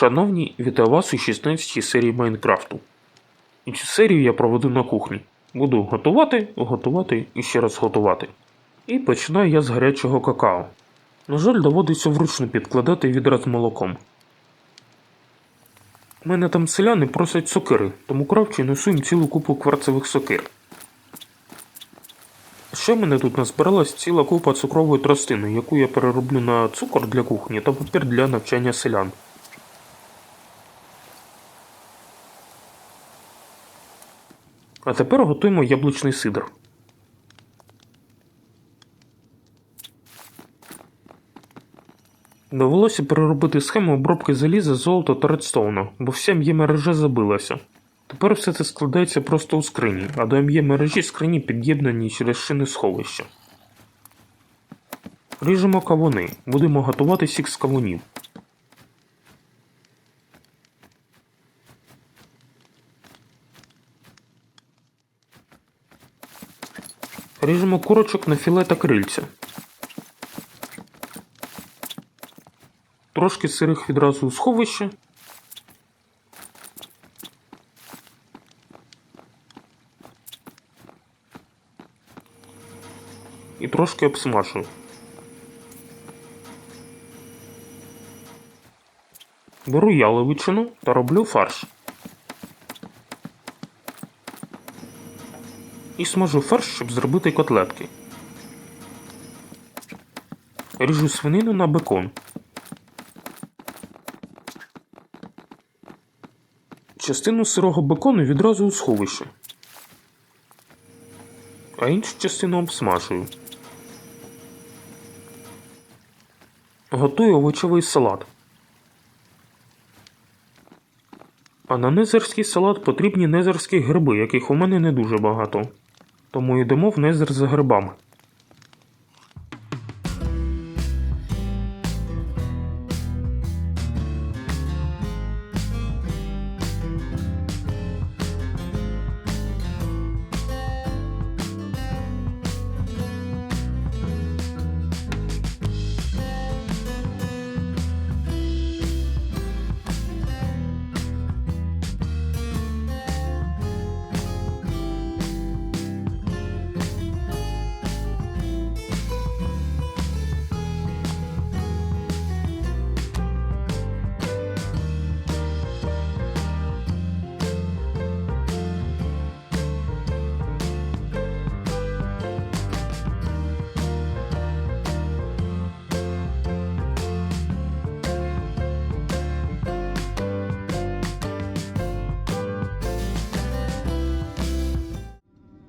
Шановні, вітаю вас у 16 серії Майнкрафту. І цю серію я проведу на кухні. Буду готувати, готувати і ще раз готувати. І починаю я з гарячого какао. На жаль, доводиться вручну підкладати відра з молоком. У мене там селяни просять сокири, тому кравчу несу їм цілу купу кварцевих сокир. Ще в мене тут назбиралась ціла купа цукрової тростини, яку я перероблю на цукор для кухні та папір для навчання селян. А тепер готуємо яблучний сидр. Довелося переробити схему обробки заліза, золота та редстоуна, бо вся м'є мережа забилася. Тепер все це складається просто у скрині, а до м'є мережі скрині під'єднані через шини сховища. Ріжемо кавуни. Будемо готувати сік з кавунів. Ріжемо курочок на філе та крильця. Трошки сирих відразу у сховище. І трошки обсмажую. Беру яловичину та роблю фарш. І смажу фарш, щоб зробити котлетки. Ріжу свинину на бекон. Частину сирого бекону відразу у сховище. А іншу частину обсмажую. Готую овочевий салат. А на незерський салат потрібні незерські гриби, яких у мене не дуже багато. Тому йдемо вниз за грибами.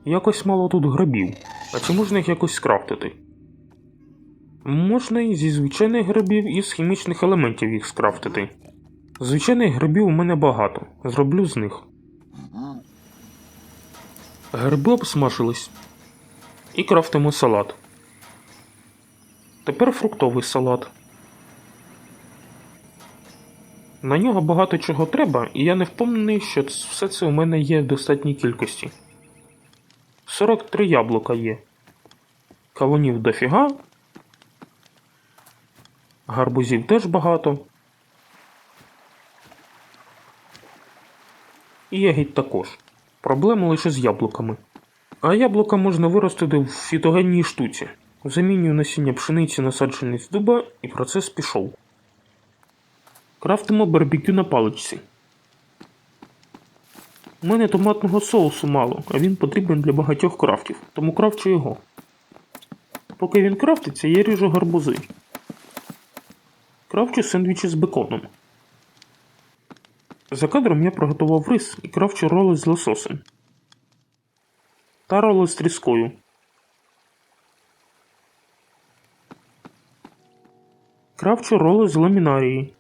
Якось мало тут грибів. А чи можна їх якось скрафтити? Можна і зі звичайних грибів і з хімічних елементів їх скрафтити. Звичайних грибів у мене багато. Зроблю з них. Гриби обсмажились. І крафтимо салат. Тепер фруктовий салат. На нього багато чого треба, і я не впевнений, що все це у мене є в достатній кількості. 43 яблука є. Кавунів дофіга. Гарбузів теж багато. І ягід також. Проблема лише з яблуками. А яблука можна виростити в фітогенній штуці. Замінюю насіння пшениці насаджений з дуба, і процес пішов. Крафтимо барбекю на паличці. У мене томатного соусу мало, а він потрібен для багатьох крафтів, тому крафчу його. Поки він крафтиться, я ріжу гарбузи. Крафчу сендвічі з беконом. За кадром я приготував рис і крафчу роли з лососем. Та роли з тріскою. Крафчу роли з ламінарії.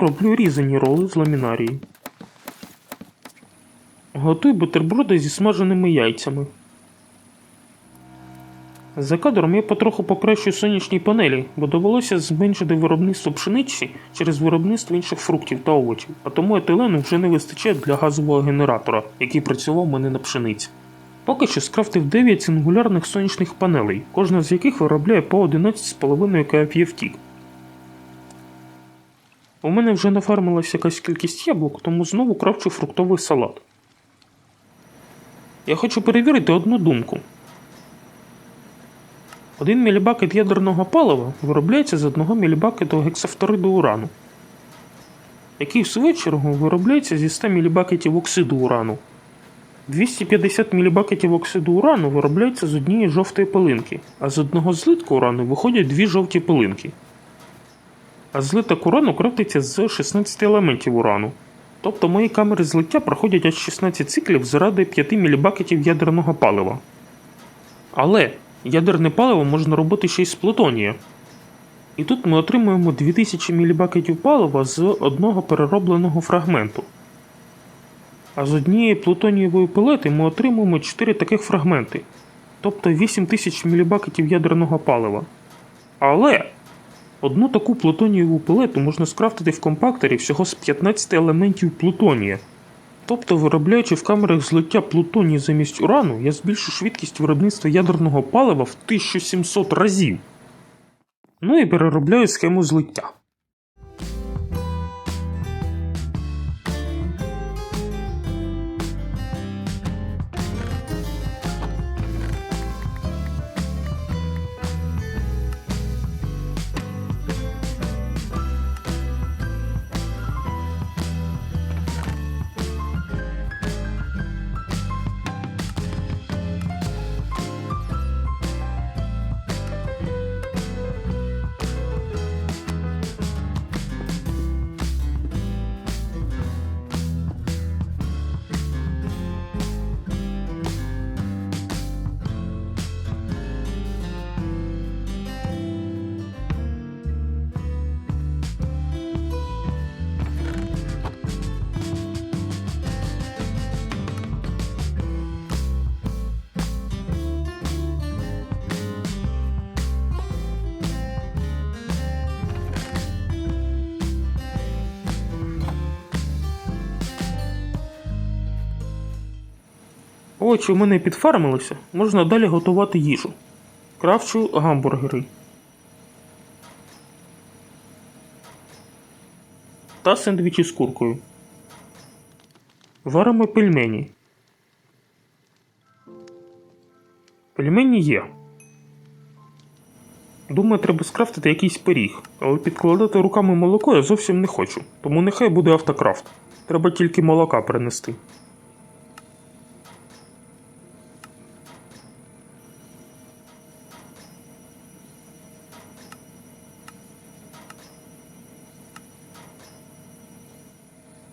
Роблю різані роли з ламінарії. Готую бутерброди зі смаженими яйцями. За кадром я потроху покращую сонячні панелі, бо довелося зменшити виробництво пшениці через виробництво інших фруктів та овочів, а тому етилену вже не вистачає для газового генератора, який працював мене на пшениці. Поки що скрафтив 9 сингулярних сонячних панелей, кожна з яких виробляє по 11,5 кф У мене вже нафармилася якась кількість яблук, тому знову крафчу фруктовий салат. Я хочу перевірити одну думку. Один мілібакет ядерного палива виробляється з 1 мілібакету гексафториду урану, який в свою чергу виробляється зі 100 мілібакетів оксиду урану. 250 мілібакетів оксиду урану виробляється з однієї жовтої пилинки, а з одного злитку урану виходять дві жовті пилинки. А злиток урану крафтиться з 16 елементів урану. Тобто мої камери злиття проходять аж 16 циклів заради 5 мілібакетів ядерного палива. Але ядерне паливо можна робити ще й з плутонія. І тут ми отримуємо 2000 мілібакетів палива з одного переробленого фрагменту. А з однієї плутонієвої пелети ми отримуємо 4 таких фрагменти, тобто 8000 мілібакетів ядерного палива. Але одну таку плутонієву пилету можна скрафтити в компакторі всього з 15 елементів плутонія. Тобто, виробляючи в камерах злиття плутонію замість урану, я збільшу швидкість виробництва ядерного палива в 1700 разів. Ну і переробляю схему злиття. Овочі у мене підфармилися, можна далі готувати їжу. Кравчу гамбургери. Та сендвічі з куркою. Варимо пельмені. Пельмені є. Думаю, треба скрафтити якийсь пиріг, але підкладати руками молоко я зовсім не хочу, тому нехай буде автокрафт. Треба тільки молока принести.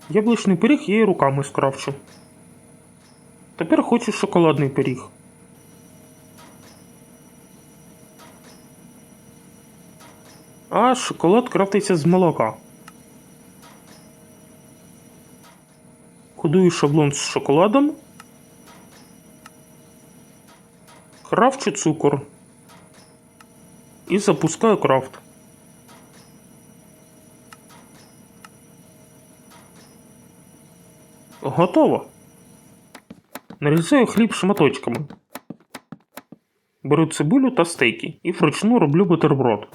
Яблучний пиріг я і руками скрафчу. Тепер хочу шоколадний пиріг. А шоколад крафтиться з молока. Кодую шаблон з шоколадом. Крафчу цукор. І запускаю крафт. Готово. Нарізаю хліб шматочками. Беру цибулю та стейки і вручну роблю бутерброд.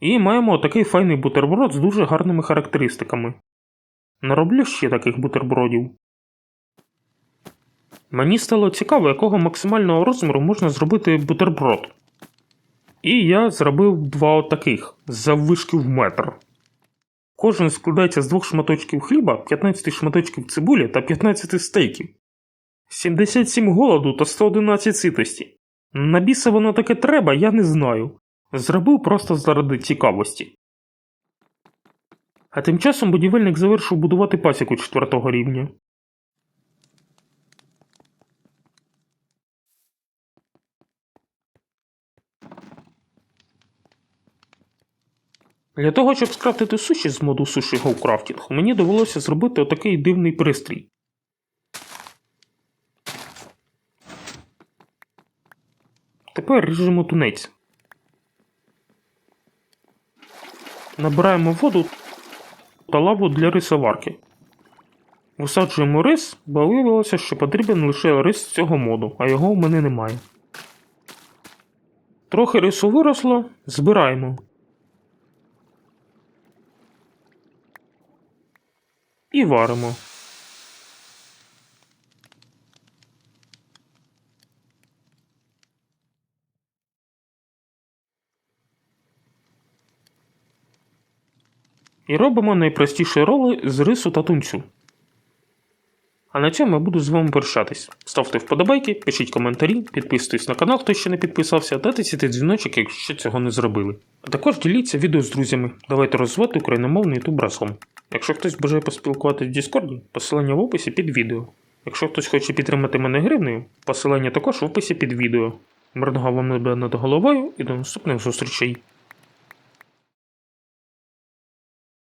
І маємо такий файний бутерброд з дуже гарними характеристиками. Нароблю ще таких бутербродів. Мені стало цікаво, якого максимального розміру можна зробити бутерброд. І я зробив два отаких заввишки в метр. Кожен складається з двох шматочків хліба, 15 шматочків цибулі та 15 стейків. 77 голоду та 111 ситості. На біса воно таке треба, я не знаю. Зробив просто заради цікавості. А тим часом будівельник завершив будувати пасіку 4 рівня. Для того, щоб скрафтити суші з моду суші GoCrafting, мені довелося зробити отакий дивний пристрій. Тепер ріжемо тунець. Набираємо воду та лаву для рисоварки. Висаджуємо рис, бо виявилося, що потрібен лише рис з цього моду, а його в мене немає. Трохи рису виросло, збираємо. І варимо. І робимо найпростіші роли з рису та тунцю. А на цьому я буду з вами прощатись. Ставте вподобайки, пишіть коментарі, підписуйтесь на канал, хто ще не підписався, та тисяти дзвіночок, якщо цього не зробили. А також діліться відео з друзями. Давайте розвивати україномовний ютуб разом. Якщо хтось бажає поспілкуватися в Діскорді, посилання в описі під відео. Якщо хтось хоче підтримати мене гривнею, посилання також в описі під відео. Мирного вам небе над головою і до наступних зустрічей.